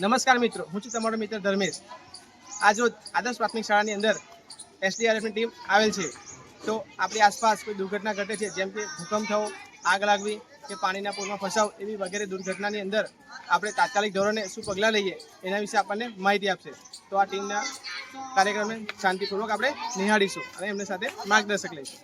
નમસ્કાર મિત્રો, હું છું તમારો મિત્ર ધર્મેશ. આજ રોજ આદર્શ પ્રાથમિક શાળાની અંદર એસડીઆરએફની ટીમ આવેલ છે. તો આપણી આસપાસ કોઈ દુર્ઘટના ઘટે છે, જેમ કે ભૂકંપ થવો આગ લાગવી કે પાણીના પૂરમાં ફસાવ એવી વગેરે દુર્ઘટનાની અંદર આપણે તાત્કાલિક ધોરણે શું પગલાં લઈએ એના વિશે આપણને માહિતી આપશે. તો આ ટીમના કાર્યક્રમને શાંતિપૂર્વક આપણે નિહાળીશું અને એમની સાથે માર્ગદર્શક લઈશું.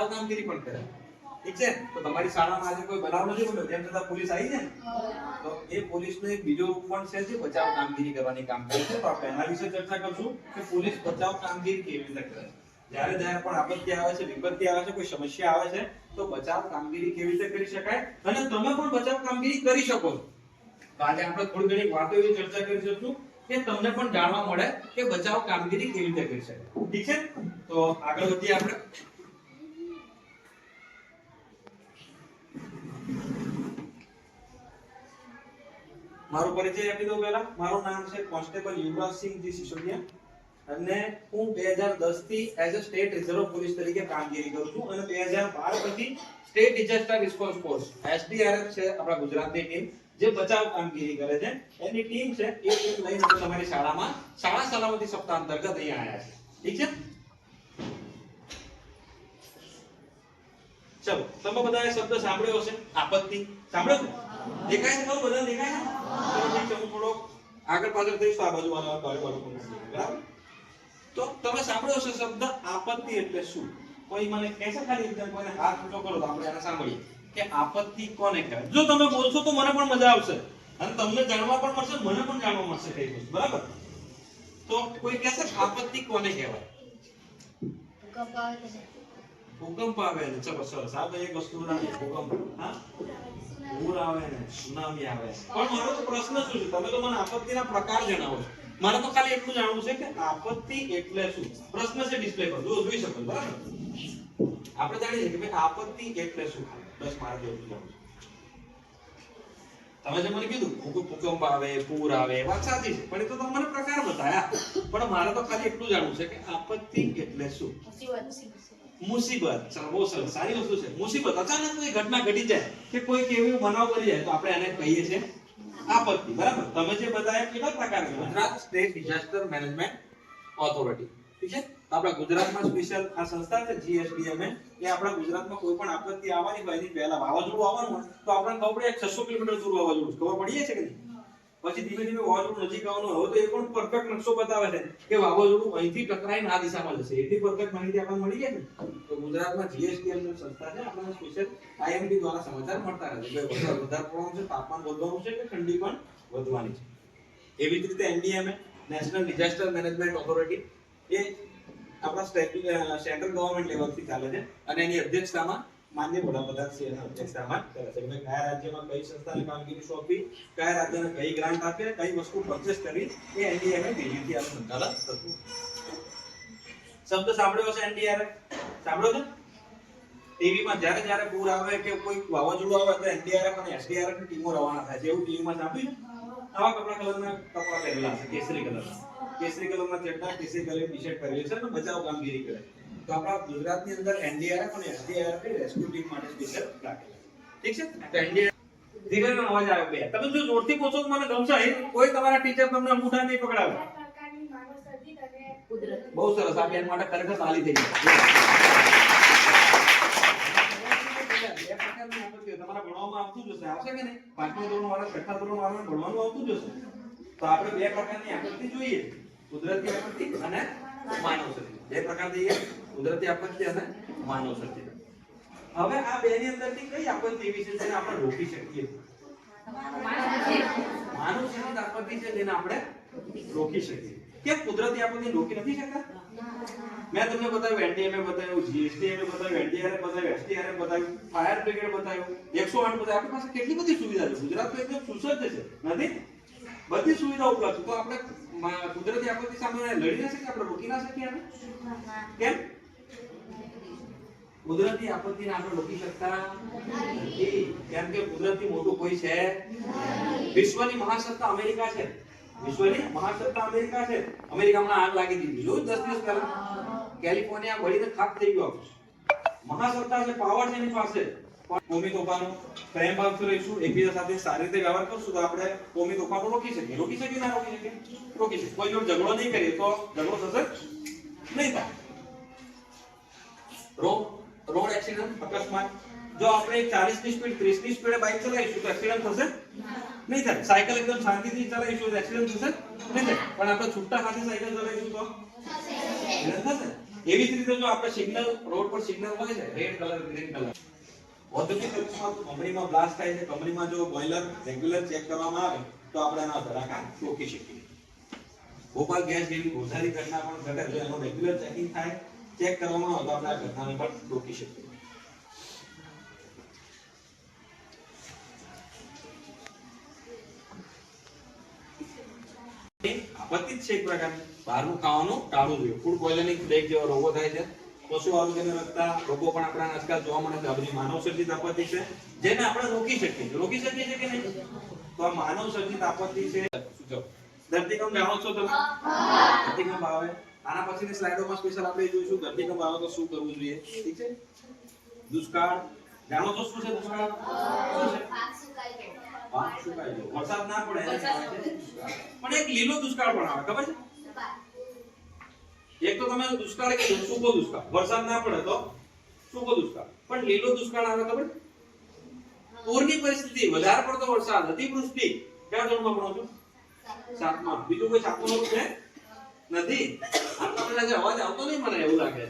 બચાવ કામગીરી પણ કરે. ઠીક છે? તો તમારી શાળામાં આજે કોઈ બનાવ નથી બન્યો? તેમ છતાં પોલીસ આવી છે તો એ પોલીસનો એક બીજો પણ છે જે બચાવ કામગીરી કરવાની કામગીરી છે. તો આપણે એના વિશે ચર્ચા કરશું કે પોલીસ બચાવ કામગીરી કેવી રીતે કરે છે. જ્યારે પણ આપત્તિ આવે છે, વિપત્તિ આવે છે, કોઈ સમસ્યા આવે છે, તો બચાવ કામગીરી કેવી રીતે કરી શકાય? અને તમે પણ બચાવ કામગીરી કરી શકો છો. તો આજે આપણે થોડી ઘણી વાતો એવી ચર્ચા કરી શકશું કે તમને પણ જાણવા મળે કે બચાવ કામગીરી કેવી રીતે કરી શકાય. ઠીક છે? તો આગળ વધીએ આપણે. મારો પરિચય આપી દઉં પહેલા. મારું નામ છે કોન્સ્ટેબલ યુવરાજસિંહજી સિસોદિયા. અને હું 2010 થી as a state reserve police તરીકે કામગીરી કરું છું. અને 2012 પછી state disaster response force SDRF છે આપણા ગુજરાતની ટીમ જે બચાવ કામગીરી કરે છે. એની ટીમ છે, એ ટીમ લઈને તમારી શાળામાં શાળા સલામતી સપ્તાહ અંતર્ગત અહીંયા આવ્યા છે ઠીક છે? ચલો, તમે બધાએ શબ્દ સાંભળ્યો હશે? આપત્તિ. સાંભળ્યો દેખાય છે? બધા દેખાય છે? ચલો ઠીક છે હું થોડો આગળ પાછળ થઈશ તો તમે સાંભળ્યો હશે શબ્દ આપત્તિ એટલે શું? કોઈ મને કહેશે ખાલી એકદમ કોઈને હાથ ઊંચો કરો તો આપણે એને સાંભળીએ. કે આપત્તિ કોને કહેવાય? જો તમે બોલશો તો મને પણ મજા આવશે. અને તમને જાણવા પણ મળશે, મને પણ જાણવા મળશે કઈ વસ્તુ. બરાબર? તો કોઈ કહેશે આપત્તિ કોને કહેવાય? ભૂકંપ આવે ને, ચલો સરસ એક વસ્તુ રાખી ભૂકંપ. હા? પૂર આવે ને, સુનામી આવે. પણ મારો તો પ્રશ્ન શું છે? તમે તો મને આપત્તિના પ્રકાર જણાવો છો. મારે તો ખાલી એટલું જાણવું છે કે આપત્તિ એટલે શું? પ્રશ્ન છે ડિસ્પ્લે પર. જો જોઈ શકો બરાબર? આપણે જાણીએ કે ભાઈ આપત્તિ એટલે શું? બસ મારે એટલું જાણવું તમે જે મને કીધું, ભૂકંપ આવે પૂર આવે વાત સાચી છે. પણ એ તો મને પ્રકાર બતાયા. પણ મારે તો ખાલી એટલું જાણવું છે કે આપત્તિ એટલે શું? મુસીબત. બહુ સારી વસ્તુ છે. મુસીબત. અચાનક કોઈ ઘટના ઘટી જાય કે કોઈ કેવી બનાવ બની જાય, તો આપણે એને કહીએ છીએ આપત્તિ. બરાબર? તમે જે બતાવ્યા કેટલા પ્રકાર Gujarat state disaster management authority. ઠીક છે? આપણા ગુજરાતમાં સ્પેશિયલ આ સંસ્થા છે જીએસડીએમ એ આપણા ગુજરાતમાં કોઈ પણ આપત્તિ આવવાની હોય એની પહેલા વાવાઝોડું આવવાનું હોય, તો આપણને ખબર પડે છસો કિલોમીટર દૂર વાવાઝોડું. ખબર પડી જાય છે કે નહીં? પછી ધીમે ધીમે વાવાઝોડું નજીક આવવાનું હવે તો એ પણ પરફેક્ટ નકશો બતાવે છે કે વાવાઝોડું અહીંથી ટકરાઈને આ દિશામાં જશે. એટલી પરફેક્ટ માહિતી આપણને મળી જાય ને? તો ગુજરાતમાં જીએસટીએમ એમની સંસ્થા છે. આપણને સ્પેશિયલ આઈએમડી દ્વારા સમાચાર મળતા રહે છે. કે વધારે પડવાનું છે. તાપમાન વધવાનું છે કે ઠંડી પણ વધવાની છે. એવી જ રીતે NDMA national disaster management authority એ આપણા સેન્ટ્રલ ગવર્મેન્ટ લેવલથી ચાલે છે. અને એની અધ્યક્ષતામાં માન્ય વડાપ્રધાન શ્રી એના અધ્યક્ષતામાં કરે છે. કયા રાજ્યમાં કઈ સંસ્થાને કામગીરી સોંપી, કયા રાજ્યને કઈ ગ્રાન્ટ આપી કઈ વસ્તુ પરચેસ કરી, એ એનડીએમએ દિલ્હીથી આનું સંચાલન થતું શબ્દ સાંભળ્યો હશે એનડીઆરએફ સાંભળ્યો છે? ટીવીમાં જ્યારે જ્યારે પૂર આવે કે કોઈ વાવાઝોડું આવે તો એનડીઆરએફ અને એસડીઆરએફની ટીમો રવાના થાય છે. એવું ટીવીમાં સાંભળ્યું છે? આવા કપડા કલરના કપડા પહેરેલા છે, કેસરી કલરના. કેસરી કલરના ચડ્ડા, કેસરી કલરની ટી-શર્ટ પહેરેલી છે અને બચાવ કામગીરી કરે તો આપણા ગુજરાતની અંદર એનડીઆરએફ અને એસડીઆરએફ રેસ્ક્યુ ટીમ માટે સ્પેશિયલ રાખેલા ઠીક છે? તો એનડીઆરએફ ધીરે અવાજ આવે બે. તમે જો જોરથી પૂછો મને ગમશે કોઈ તમારા ટીચર તમને અંગૂઠા નહીં પકડાવે. બહુ સરસ. આ બેન માટે ખરેખર તાલી થઈ ગઈ. પ્રકારની ધોરણ વાળા છઠ્ઠા ધોરણ વાળા ભણવાનું આવતું જશે તો આપણે બે પ્રકારની આપત્તિ જોઈએ. કુદરતી આકૃતિ અને માનવ સર્જિત બે પ્રકાર જોઈએ. કુદરતી આપત્તિ અને માનવ સર્જિત હવે આ બે ની અંદરથી કઈ આપત્તિ એવી છે આપણે રોકી શકીએ? માનવ સર્જિત આપત્તિ છે જેને આપણે રોકી શકીએ. કે કુદરતી આપત્તિ રોકી નથી શકતા? મેં તમને બતાવ્યું એનડીએમએ બતાવ્યું જીએસટીએમએ બતાવ્યું, એનડીઆરએફ બતાવ્યું એસટીઆરએફ બતાવ્યું, ફાયર બ્રિગેડ બતાવ્યું 108 બતાવ્યું આપણી પાસે કેટલી બધી સુવિધા છે? ગુજરાત તો એકદમ સુસજ્જ છે. નથી? બધી સુવિધા ઉપલબ્ધ તો આપણે કુદરતી આપત્તિ સામે લડી ના શકીએ? આપણે રોકી ના શકીએ આને? કેમ? કુદરતી આપત્તિને આપણે રોકી શકતા નથી. કેમ કે કુદરતી મોટું કોઈ છે વિશ્વની મહાસત્તા અમેરિકા છે. વિશ્વની મહાસત્તા અમેરિકા છે. અમેરિકામાં આગ લાગી દીધી. જોયું દસ દિવસ પહેલા? કેલિફોર્નિયા બળીને ખાક થઈ ગયો મહાસત્તા છે પાવર છે એની પાસે. કોમી તોફાનો, પ્રેમ ભાવથી રહીશું. એકબીજા સાથે સારી રીતે વ્યવહાર કરશું તો આપણે કોમી તોફાનો રોકી શકીએ. રોકી શકીએ ના રોકી શકીએ? રોકી શકીએ. કોઈ ઝઘડો નહીં કરીએ તો ઝઘડો થશે નહીં થાય. રોડ રોડ એક્સિડન્ટ અકસ્માત. જો આપણે 40 ની સ્પીડ 30 ની સ્પીડે બાઇક ચલાવીશું તો એક્સિડન્ટ થશે? નહીં થાય. સાયકલ એકદમ શાંતિથી ચલાવીશું તો એક્સિડન્ટ થશે? નહીં થાય. પણ આપણે છૂટા હાથે સાયકલ ચલાવીશું તો? થશે. એવી જ રીતે જો આપણે સિગ્નલ રોડ પર સિગ્નલ હોય છે રેડ કલર ગ્રીન કલર ઔદ્યોગિક કંપનીમાં બ્લાસ્ટ થાય છે. કંપનીમાં જો બોઇલર રેગ્યુલર ચેક કરવામાં આવે, તો આપણે એના ધડાકા રોકી શકીએ. ભોપાલ ગેસ જેવી ગોઝારી ઘટના પણ ઘટે એનું રેગ્યુલર ચેકિંગ થાય. ચેક કરવામાં આવે તો આપણે પણ રોકી શકીએ. આપત્તિ છે એક પ્રકારની. બહારનું ખાવાનું, ટાળવું જોઈએ. ફૂડ પોઈઝનિંગ બ્રેક જેવા રોગો થાય છે. પશુ આરોગ્યને લગતા રોગો પણ આપણા આજકાલ જોવા મળે છે. આ બધી માનવ સર્જિત આપત્તિ છે. જેને આપણે રોકી શકીએ છીએ. રોકી શકીએ છીએ કે નહીં? તો આ માનવ સર્જિત આપત્તિ છે? ધરતીકંપ જાણો છો તમે? ધરતીકંપ આવે. આના પછીની સ્લાઇડોમાં સ્પેશિયલ આપણે જોઈશું ધરતીકંપ આવે તો શું કરવું જોઈએ. ઠીક છે? દુષ્કાળ. જાણો છો શું છે દુષ્કાળ? શું છે? પાક સુકાઈ ગયો વરસાદ ના પડે. પણ એક લીલો દુષ્કાળ પણ આવે ખબર છે? એક તો તમે દુષ્કાળ કે સૂકો દુષ્કાળ. વરસાદ ના પડે તો સૂકો દુષ્કાળ. પણ લીલો દુષ્કાળ આવે ખબર પૂરની પરિસ્થિતિ વધારે પડતો વરસાદ અતિવૃષ્ટિ. કયા ધોરણમાં ભણો છો? સાતમા. બીજું કોઈ સાતમા છે નથી? આટલા જે અવાજ આવતો નહીં મને એવું લાગે.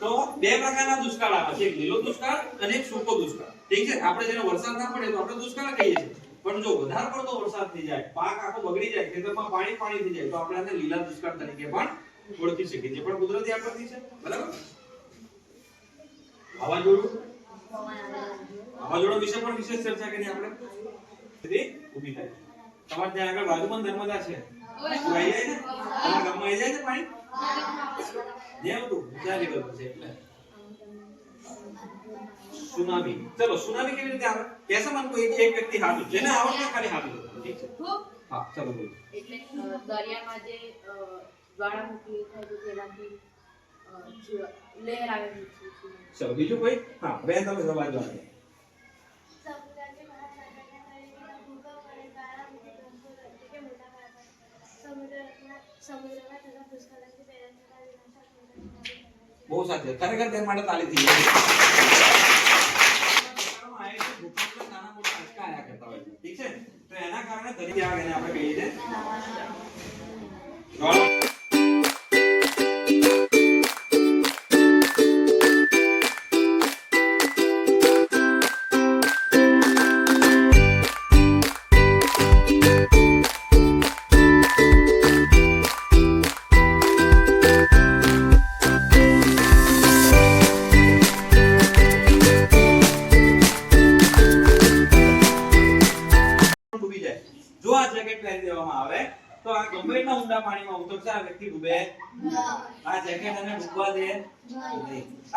તો બે પ્રકારના દુષ્કાળ આવે છે. એક લીલો દુષ્કાળ અને એક સૂકો દુષ્કાળ. ઠીક છે? આપણે જેને વરસાદ ના પડે તો આપણે દુષ્કાળ કહીએ છીએ. પણ જો વધારે પડતો વરસાદ થઈ જાય પાક આખો બગડી જાય ખેતરમાં પાણી પાણી થઈ જાય તો આપણે આને લીલા દુષ્કાળ તરીકે પણ ઓળખી શકીએ છીએ. પણ કુદરતી આપત્તિ છે? બરાબર? વાવાઝોડું? વાવાઝોડા. વિશે પણ વિશેષ ચર્ચા કરી આપણે. ઊભી થાય. તમારે ત્યાં આગળ બાજુમાં નર્મદા છે. આવી જાય છે તમારા ગામમાં આવી જાય છે પાણી? જેમ હતું ઊંચા લેવલ છે એટલે. સુનામી. ચલો સુનામી કેવી રીતે આવે? કેસે મને કોઈ એક વ્યક્તિ હાથ. જેને આવડે ખાલી હાથ ઠીક છે? હા ચલો બોલો. એટલે દરિયામાં જે જ્વાળામુખી થાય છે તેનાથી લહેર આવે છે ચલો બીજું કોઈ? હા બેન તમે જવા દો. બહુ સાચી વાત. ખરેખર તે માટે તાલી થઈ. ઠીક છે? તો એના કારણે દરિયા આપણે કહીએ છીએ.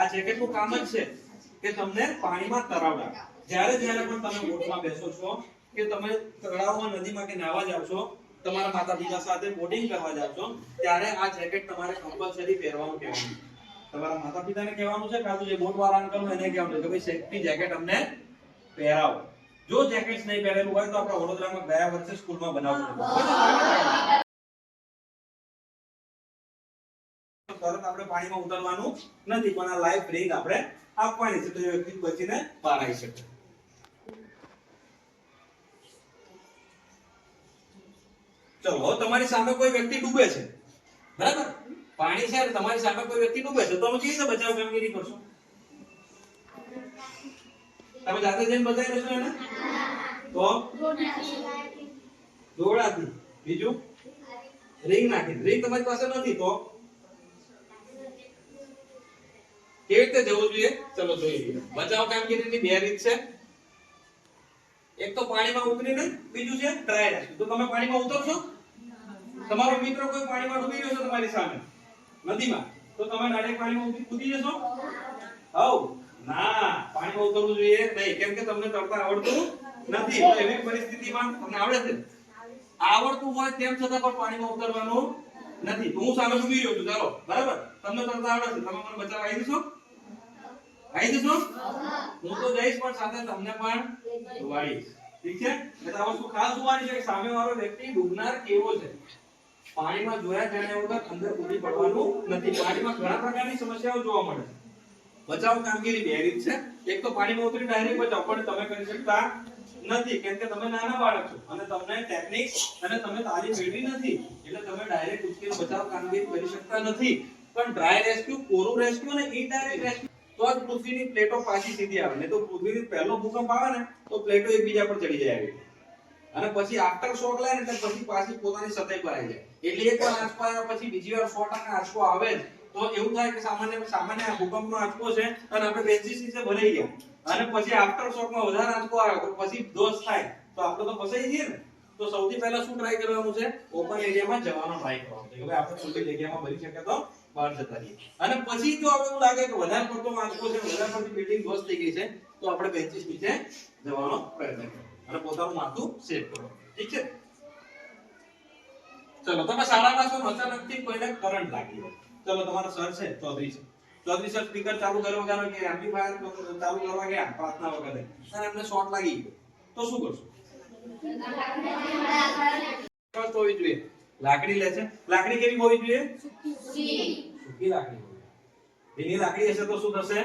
આ જેકેટનું કામ જ છે, કે તમને પાણીમાં તરાવડા જ્યારે જ્યારે પણ તમે બોટમાં બેસો છો, કે તમે તળાવમાં નદીમાં કે નાવા જાવ છો, તમારા માતા પિતા સાથે બોટિંગ કરવા જાવ છો, ત્યારે આ જેકેટ તમારે કમ્પલસરી પહેરવાનું કહેવાનું તમારા માતા પિતાને કહેવાનું છે કાં તો જે બોટ વાળા અંકલ એને કહેવાનું છે કે ભાઈ સેફટી જેકેટ અમને પહેરાવો. જો જેકેટ્સ નહીં પહેરેલું હોય તો આપણે વડોદરામાં ગયા વર્ષે સ્કૂલમાં બનાવવું તરત આપણે પાણીમાં ઉતરવાનું નથી, પણ આ લાઈફ રિંગ આપણે આપવાની છે, તો એ વ્યક્તિ બચીને બહાર આવી શકે ચલો તમારી સામે કોઈ વ્યક્તિ ડૂબે છે? બરાબર? પાણી છે તમારી સામે કોઈ વ્યક્તિ ડૂબે છે, તો તમે કેવી રીતે બચાવ કામગીરી કરશો? તમે જાતે જઈને બચાવી લેશો એને? તો? દોડાથી બીજું? રિંગ નાખી રિંગ તમારી પાસે નથી, તો? કેવી રીતે જવું જોઈએ? ચલો જોઈએ. બચાવ કામગીરીની બે રીત છે. એક તો પાણીમાં ઉતરીને, બીજું છે ડ્રાય તો તમે પાણીમાં ઉતરશો? તમારો મિત્ર કોઈ પાણીમાં ડૂબી ગયો છે તમારી સામે? નદીમાં? તો તમે ડાયરેક્ટ પાણીમાં કૂદી જશો? હવ. ના, પાણીમાં ઉતરવું જોઈએ નહીં. કેમ કે તમને તરતા આવડતું નથી. એવી પરિસ્થિતિમાં તમને આવડે છે. આવડતું હોય તેમ છતાં પણ પાણીમાં ઉતરવાનું નથી. હું સામે ડૂબી રહ્યો છું. ચાલો. બરાબર? તમને તરતા આવડે છે. તમે મને બચાવ આવી જશો આવી જશો? હું તો જઈશ, પણ સાથે તમને પણ ડુબાડીશ ઠીક છે? એટલે આ વસ્તુ ખાસ જોવાની છે કે સામે વાળો વ્યક્તિ ડૂબનાર કેવો છે? પાણીમાં જોયા જાણ્યા વગર અંદર ઉડી પડવાનું નથી. પાણીમાં ઘણા પ્રકારની સમસ્યાઓ જોવા મળે બચાવ કામગીરી બે રીત છે. એક તો પાણીમાં ઉતરી ડાયરેક્ટ બચાવ, પણ તમે કરી શકતા નથી. કેમ કે તમે નાના બાળક છો અને તમને ટેકનિક અને તમે તાલીમ મેળવી નથી, એટલે તમે ડાયરેક્ટ ઉચકીને બચાવ કામગીરી કરી શકતા નથી. પણ ડ્રાય રેસ્ક્યુ કોરું રેસ્ક્યુ અને ઇનડાયરેક્ટ રેસ્ક્યુ તો જ પૃથ્વીની પ્લેટો પાછી સીધી આવે. નહીં તો પૃથ્વીની પહેલો ભૂકંપ આવે ને, તો પ્લેટો એકબીજા પર ચડી જાય આવી અને પછી આફ્ટર શોક લાગે ને પછી પાછી પોતાની સતાઈ પર આવી જાય. એટલે એક વાર આંચકો આવ્યા પછી બીજી વાર સો ટકા આંચકો આવે જ. તો એવું થાય કે સામાન્ય સામાન્ય ભૂકંપનો આંચકો છે અને આપણે બેન્ચીસ નીચે ભરાઈ ગયા. અને પછી આફ્ટર શોકમાં વધારે આંચકો આવ્યો, તો પછી દોષ થાય. તો આપણે તો ફસાઈ જઈએ ને. તો સૌથી પહેલા શું ટ્રાય કરવાનું છે? ઓપન એરિયામાં જવાનો ટ્રાય કરવાનો છે. કે ભાઈ આપણે ખુલ્લી જગ્યામાં ભરી શકે તો જતા રહીએ. અને પછી જો આપણે એવું લાગે કે વધારે પડતો આંચકો છે, વધારે પડતી બિલ્ડિંગ ધોસ થઈ ગઈ છે, તો આપણે બેન્ચીસ નીચે જવાનો પ્રયત્ન કરો અને પોતાનું માથું સેવ કરો. ઠીક છે? ચલો, તમે શાળામાં છો, અચાનકથી કોઈને કરંટ લાગ્યો ચલો, તમારો સર છે, ચૌધરી છે. ચૌધરી સર સ્પીકર ચાલુ કરવા ગયા કે એમ્પ્લીફાયર ચાલુ કરવા ગયા, પ્રાર્થના વગેરે અને એમને શોર્ટ લાગી ગયો. તો શું કરશો? લાકડી લે છે લાકડી કેવી હોવી જોઈએ? સૂકી લાકડી હોય. ભીની લાકડી હશે તો શું થશે?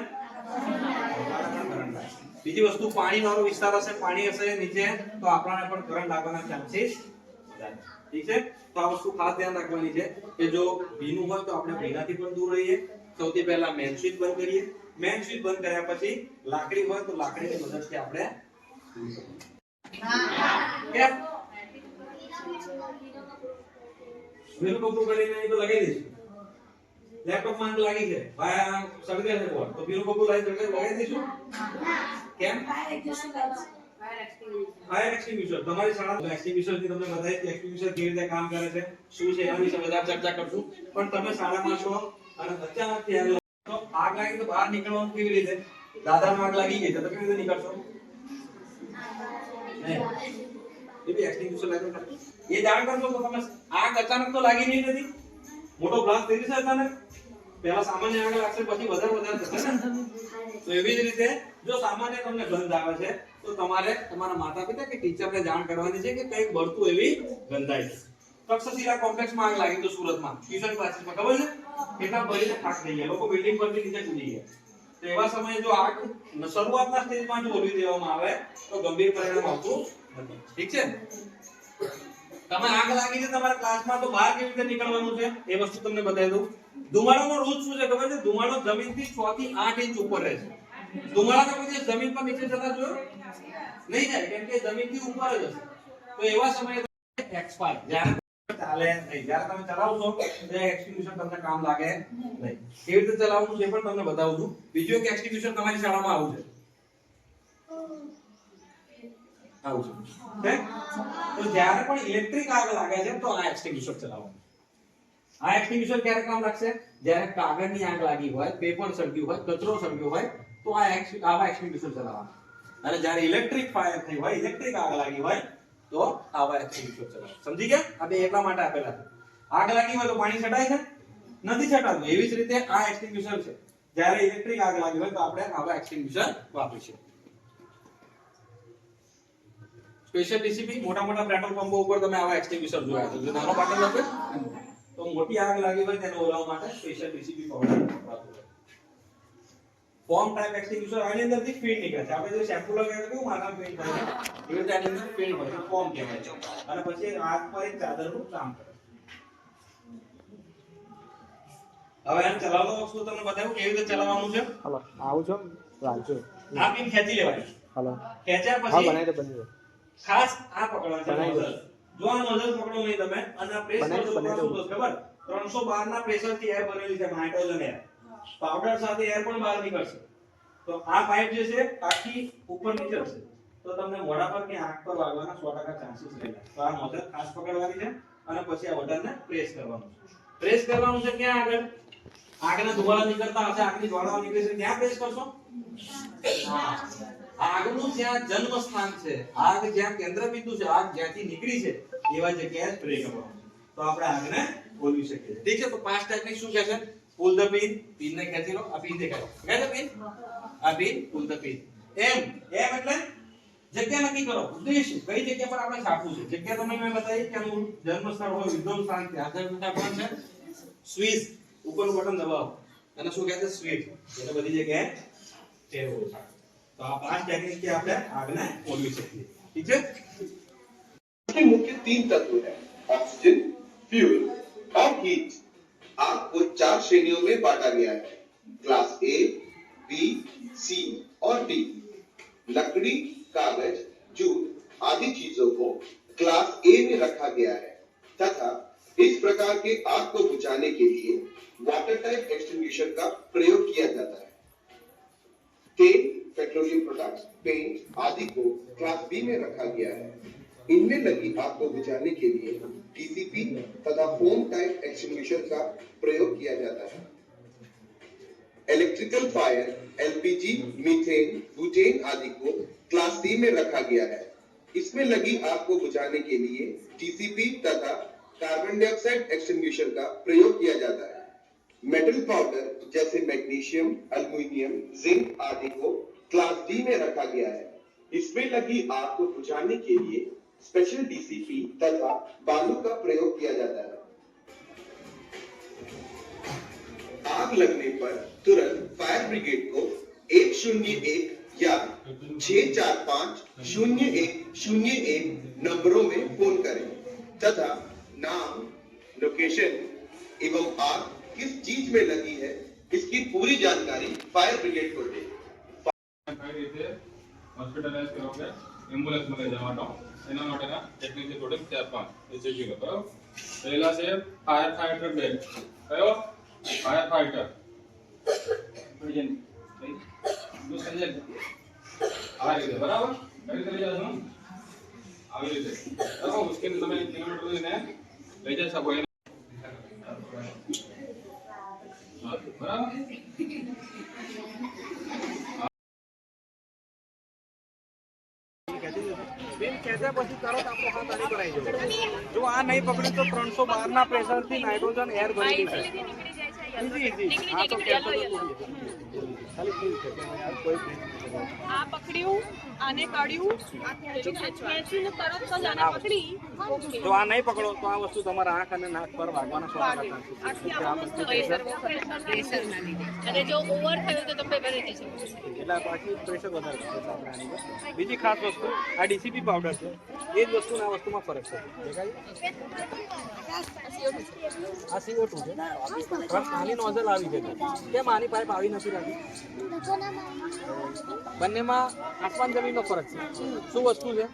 બીજી વસ્તુ પાણી વાળો વિસ્તાર હશે પાણી હશે નીચે તો આપણને પણ કરંટ લાગવાના ચાન્સીસ ઠીક છે? તો આ વસ્તુ ખાસ ધ્યાન રાખવાની છે કે જો ભીનું હોય તો આપણે ભીનાથી પણ દૂર રહીએ. સૌથી પહેલા મેન સ્વિચ બંધ કરીએ. મેન સ્વિચ બંધ કર્યા પછી લાકડી હોય તો લાકડીની મદદથી આપણે કેમ? ભીનું કપડું કરીને તો લગાવી દઈશું. લેપટોપમાં લાગી છે. ભાઈ સળગે છે બોલ તો ભીનું બબુ લાઈ સળગે લગાવી દઈશું. કેમ? ફાયર એક્સટિંગ્યુશર તમારી શાળા એક્સટિંગ્યુશરથી તમને બતાવી કે એક્સટિંગ્યુશર કેવી રીતે કામ કરે છે શું છે એના વિશે વધારે ચર્ચા કરશું. પણ તમે શાળામાં છો અને અચાનકથી તો આગ લાગી તો બહાર નીકળવાનું કેવી રીતે? દાદા આગ લાગી ગઈ છે તો કેવી રીતે નીકળશો? એ બી extinguisher લાગ્યું એ જાણ કરશો તો તમે. આગ અચાનક તો લાગી નહીં નથી મોટો બ્લાસ્ટ થઈ જશે અચાનક. પહેલા સામાન્ય આગળ લાગશે પછી વધારે વધારે થશે ને? તો એવી જ રીતે જો સામાન્ય તમને ગંધ આવે છે, તો તમારે તમારા માતા પિતા કે ટીચરને જાણ કરવાની છે કે કંઈક બળતું એવી ગંધાય છે તક્ષશિલા કોમ્પ્લેક્સમાં આગ લાગી તો સુરતમાં. ટ્યુશન ક્લાસીસમાં ખબર છે? કેટલા ભરીને થાક થઈ ગયા. લોકો બિલ્ડિંગ પરથી નીચે કૂદી ગયા. તો એવા સમયે જો આગ શરૂઆતના સ્ટેજમાં જ ઓલવી દેવામાં આવે, તો ગંભીર પરિણામ આવતું નથી. ઠીક છે? તમે આગ લાગી છે તમારા ક્લાસમાં તો બહાર કેવી રીતે નીકળવાનું છે? એ વસ્તુ તમને બતાવી દઉં. ધુમાડાનો રૂટ શું છે ખબર છે? ધુમાડો જમીનથી 6 થી 8 ઇંચ ઉપર રહે છે. ધુમાડા તમે દિવસ જમીન પર નીચે જતા જોયો? નહીં જાય, કેમ કે જમીનથી ઉપર જ હશે. તો એવા સમયે એક્સપાયર જ્યારે ચાલે નહીં, જ્યારે તમે ચલાવશો ત્યારે એક્સટિંગ્યુશન તમને કામ લાગે નહીં. કેવી રીતે ચલાવવું છે પણ તમને બતાવું છું. બીજું એક એક્સટિબ્યુશન તમારી શાળામાં આવું છે. આવું જ્યારે પણ ઇલેક્ટ્રિક આગ લાગે છે, તો આ એક્સટિંગ્યુશર ચલાવવાનું આ એક્સટિંગ્યુશર ક્યારે કામ લાગશે? જ્યારે કાગળની આગ લાગી હોય પેપર સળગ્યું હોય, કચરો સળગ્યો હોય, તો આ આવા એક્સટિંગ્યુશર ચલાવવાનું. અને જ્યારે ઇલેક્ટ્રિક ફાયર થઈ હોય ઇલેક્ટ્રિક આગ લાગી હોય, તો આવા એક્સટિંગ્યુશર ચલાવવા સમજી ગયા? એટલા માટે આપેલા આગ લાગી હોય તો પાણી છટાય છે? નથી છટાતું. એવી જ રીતે આ એક્સટિંગ્યુશર છે. જ્યારે ઇલેક્ટ્રિક આગ લાગી હોય, તો આપણે આવા એક્સટિંગ્યુશર વાપરીશું. સ્પેશિયલ ડીસીપી મોટા મોટા પેટ્રોલ પંપો ઉપર તમે આવા એક્સટિંગ્વિશર જોયા છે. જો નાનો પાટલ હશે તો? મોટી આગ લાગી હોય તેને ઓલાવવા માટે સ્પેશિયલ ડીસીપી પાવડર વાપરવાનો ફોર્મ ટાઈપ એક્સટિંગ્વિશર આની અંદરથી ફીડ નીકળે છે. આપણે જો શેમ્પુ લગાવીએ કેવું માથા ફીડ થાય છે? એવી આની અંદર ફીડ હોય છે. ફોર્મ કહેવાય છે. અને પછી આગ પર એક ચાદરનું કામ કરે હવે આને ચલાવતો વસ્તુ તમને બતાવું કેવી રીતે ચલાવવાનું છે. હાલો આવું છો રાખજો આ પિન ખેંચી લેવાની. હાલો. ખેંચ્યા હા પછી બનાવી દે બની ખાસ આ પકડવાનું છે જો આ નોઝલ પકડો નહીં તમે અને આ કરશો તો શું થશે ખબર? 312 ના પ્રેશરથી એર બનેલી છે હાઇડ્રોજન એર પાવડર સાથે એર પણ બહાર નીકળશે. તો આ પાઇપ જે છે આખી ઉપર નીચે હશે. તો તમને મોઢા પર કે આંખ પર વાગવાના 100% ચાન્સીસ રહેલા તો આ નોઝલ ખાસ પકડવાની છે અને પછી આ બટનને પ્રેસ કરવાનું છે. પ્રેસ કરવાનું છે ક્યાં આગળ? આગળના ધુવાળા નીકળતા હશે આગની જ્વાળાઓ નીકળે છે. ત્યાં પ્રેસ કરશો? હા. આગનું જ્યાં જન્મ સ્થાન છે, આગ જ્યાં કેન્દ્ર બિંદુ છે, આગ જ્યાંથી નીકળી છે, એવા જગ્યાએ સ્પ્રે કરવાનું તો આપણે આગને ખોલવી શકીએ ઠીક છે, તો પાંચ ટેકનિક શું કહે છે પુલ ધ પિન પિન ને ખેંચી લો? આ પિન દેખાય. કહે છે પિન? આ પિન પુલ ધ પિન. એમ એમ એટલે જગ્યા નક્કી કરો. ઉદ્દેશ કઈ જગ્યા પર આપણે છાપવું છે? જગ્યા તમે મેં બતાવી કે આનું જન્મ સ્થળ હોય વિદ્યમ સ્થાન ત્યાં. આગળ છાપવાનું છે? સ્વિચ ઉપરનું બટન દબાવો. અને શું કહે છે? સ્વિચ એટલે બધી જગ્યાએ ટેવ. છે તો આ પાંચ ટેકનિક થી આપણે આગને ખોલવી શકીએ ઠીક છે के मुख्य तीन तत्व है ऑक्सीजन फ्यूल और हीट आग को चार श्रेणियों में बांटा गया है क्लास ए बी सी और डी लकड़ी कागज जूट आदि चीजों को क्लास ए में रखा गया है तथा इस प्रकार के आग को बुझाने के लिए वाटर टाइप एक्सटिंग्विशर का प्रयोग किया जाता है तेल पेट्रोलियम प्रोडक्ट्स पेंट आदि को क्लास बी में रखा गया है। इनमें लगी आग को बुझाने के लिए टीसीपी तथा फोम टाइप एक्सटिंग्विशर का प्रयोग किया जाता है। Electrical fire LPG methane butane आदि को क्लास सी में रखा गया है। इसमें लगी आग को बुझाने के लिए टीसीपी तथा कार्बन डाइऑक्साइड एक्सटिंग्विशर का प्रयोग किया जाता है। मेटल पाउडर जैसे मैग्नीशियम एल्युमिनियम जिंक आदि को क्लास डी में रखा गया है। इसमें लगी आग को बुझाने के लिए स्पेशल डीसीपी तथा बालू का प्रयोग किया जाता है। आग लगने पर तुरंत फायर ब्रिगेड को एक शून्य एक या छह चार पाँच शून्य एक शून्य एक नंबरों में फ़ोन करें तथा नाम लोकेशन एवं आग किस चीज़ में लगी है इसकी पूरी जानकारी फायर ब्रिगेड को दें। રીતે હોસ્પિટલાઇઝ કરાવોગે એમ્બ્યુલન્સમાં લઈ જવાનો એના માટેના ટેકનિકની થોડીક ચાર પાંચ એ જોઈ લો બરાબર પહેલા છે ફાયર ફાઈટર બેગ કયો ફાયર ફાઈટર આ રીતે બરાબર કઈ રીતે લઈ જશો આવી રીતે બરાબર મુશ્કેલ તમે કિલોમીટર લઈને લઈ જઈ શકો એને હા, બરાબર ખેંચ્યા પછી તરત આપણો હાથ આની જો આ નહીં પકડ્યું તો ત્રણસો બાર ના પ્રેશરથી નાઇટ્રોજન એર ભરી છે. ઈઝી ઈઝી આ તો ખેંચો તો તૂટી જશે. ખાલી ફીલ છે કે યાર કોઈ આ પકડ્યું આને કાઢ્યું ખેંચીને તરત જ આને પકડી. જો આ નહીં પકડો તો આ વસ્તુ તમારા આંખ અને નાક પર વાગવાના જો ઓવર થયું તો તમે એટલે પ્રેશર વધારે આપણે બીજી ખાસ વસ્તુ આ ડીસીપી પાવડર છે. એ જ વસ્તુ આ વસ્તુમાં ફરક છે. દેખાય આ CO2 છે. આની નોઝલ આવી છે કેમ આની પાઇપ આવી નથી રહી બંનેમાં આસમાન જમીનનો ફરક છે. શું વસ્તુ છે?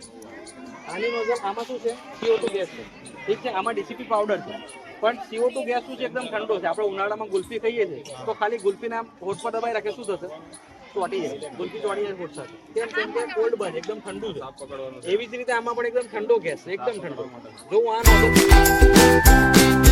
આની નોઝલ આમાં શું છે? CO2 ગેસ છે. ઠીક છે આમાં ડીસીપી પાવડર છે. પણ CO2 ગેસ શું છે? એકદમ ઠંડો છે. આપણે ઉનાળામાં ગુલ્ફી ખાઈએ છીએ તો ખાલી ગુલ્ફીને આમ હોઠ પર દબાઈ રાખે શું થશે? ચોટી જાય. ગુલ્ફી ચોટી જાય હોઠ સાથે. તેમ તેમ કે કોલ્ડ બન એકદમ ઠંડુ છે. એવી જ રીતે આમાં પણ એકદમ ઠંડો ગેસ છે એકદમ ઠંડો. જો આ